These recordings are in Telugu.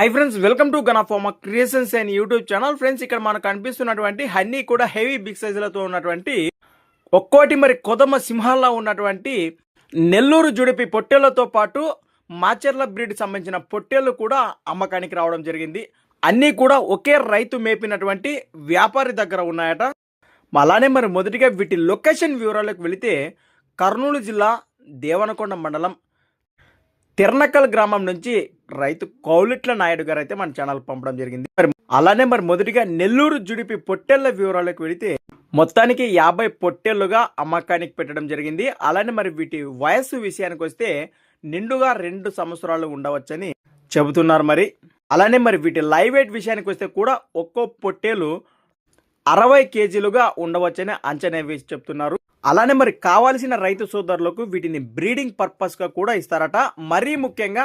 High friends welcome to గనాఫోమా creations and YouTube channel friends ఇక్కడ మనకు కనిపిస్తున్నటువంటి హన్నీ కూడా హెవీ బిగ్ సైజులతో ఉన్నటువంటి ఒక్కోటి మరి కొదమ సింహాల్లో ఉన్నటువంటి నెల్లూరు జుడిపి పొట్టేళ్ళతో పాటు మాచర్ల బ్రీడ్ సంబంధించిన పొట్టేళ్ళు కూడా అమ్మకానికి రావడం జరిగింది. అన్నీ కూడా ఒకే రైతు మేపినటువంటి వ్యాపారి దగ్గర ఉన్నాయట. అలానే మరి మొదటిగా వీటి లొకేషన్ వివరాలకు వెళితే కర్నూలు జిల్లా దేవనకొండ మండలం తిర్నకల్ గ్రామం నుంచి రైతు కౌలిట్ల నాయుడు గారు అయితే మన ఛానల్ పంపడం జరిగింది. మరి అలానే మరి మొదటిగా నెల్లూరు జుడిపి పొట్టెళ్ళ వివరాలకు వెళితే మొత్తానికి యాభై పొట్టెళ్ళుగా అమ్మకానికి పెట్టడం జరిగింది. అలానే మరి వీటి వయస్సు విషయానికి వస్తే నిండుగా రెండు సంవత్సరాలు ఉండవచ్చని చెబుతున్నారు మరి. అలానే మరి వీటి లైవ్ వెయిట్ విషయానికి వస్తే కూడా ఒక్కో పొట్టేలు అరవై కేజీలుగా ఉండవచ్చని అంచనా వేసి చెప్తున్నారు. అలానే మరి కావాల్సిన రైతు సోదరులకు వీటిని బ్రీడింగ్ పర్పస్గా కూడా ఇస్తారట. మరీ ముఖ్యంగా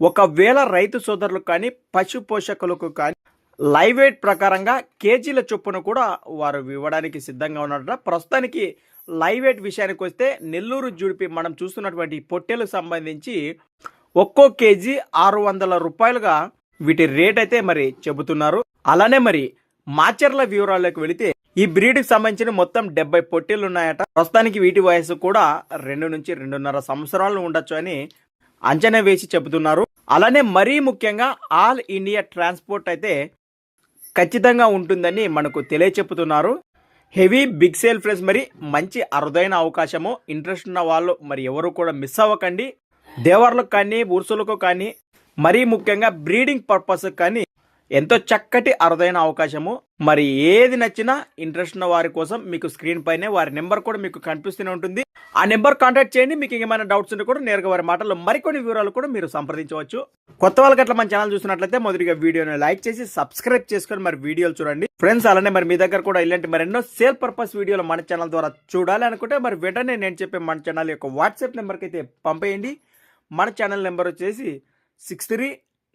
ఒకవేళ రైతు సోదరులకు కానీ పశు పోషకులకు కానీ లైవ్ వెయిట్ ప్రకారంగా కేజీల చొప్పున కూడా వారు ఇవ్వడానికి సిద్ధంగా ఉన్నారట. ప్రస్తుతానికి లైవ్ వెయిట్ విషయానికి వస్తే నెల్లూరు జుడిపి మనం చూస్తున్నటువంటి పొట్టెలకు సంబంధించి ఒక్కో కేజీ ఆరు వందల రూపాయలుగా వీటి రేట్ అయితే మరి చెబుతున్నారు. అలానే మరి మాచర్ల వివరాల్లోకి వెళితే ఈ బ్రీడ్కి సంబంధించిన మొత్తం డెబ్బై పొట్టిలు ఉన్నాయట ప్రస్తుతానికి వీటి వయసు కూడా రెండు నుంచి రెండున్నర సంవత్సరాలు ఉండొచ్చు అని అంచనా వేసి చెబుతున్నారు. అలానే మరీ ముఖ్యంగా ఆల్ ఇండియా ట్రాన్స్పోర్ట్ అయితే ఖచ్చితంగా ఉంటుందని మనకు తెలియచెప్పుతున్నారు హెవీ బిగ్ సేల్ ఫ్రెండ్స్ మరి మంచి అరుదైన అవకాశము. ఇంట్రెస్ట్ ఉన్న వాళ్ళు మరి ఎవరు కూడా మిస్ అవ్వకండి. దేవర్లకు కానీ ఉర్సులకు కానీ మరీ ముఖ్యంగా బ్రీడింగ్ పర్పస్కి కానీ ఎంతో చక్కటి అరుదైన అవకాశము. మరి ఏది నచ్చినా ఇంట్రెస్ట్ ఉన్న వారి కోసం మీకు స్క్రీన్ పైనే వారి నెంబర్ కూడా మీకు కనిపిస్తూనే ఉంటుంది. ఆ నెంబర్ కాంటాక్ట్ చేయండి. మీకు ఏమైనా డౌట్స్ ఉంటే కూడా నేరుగా వారి మాటల్లో మరికొన్ని వివరాలు కూడా మీరు సంప్రదించవచ్చు. కొత్త వాళ్ళకి అట్లా మన ఛానల్ చూసినట్లయితే మొదటిగా వీడియోని లైక్ చేసి సబ్స్క్రైబ్ చేసుకొని మరి వీడియోలు చూడండి. ఫ్రెండ్స్ అలానే మరి మీ దగ్గర కూడా ఇలాంటి మరి ఎన్నో సేల్ పర్పస్ వీడియోలు మన ఛానల్ ద్వారా చూడాలి అనుకుంటే మరి వెంటనే నేను చెప్పే మన ఛానల్ యొక్క వాట్సాప్ నెంబర్కి అయితే పంపేయండి. మన ఛానల్ నెంబర్ వచ్చేసి six three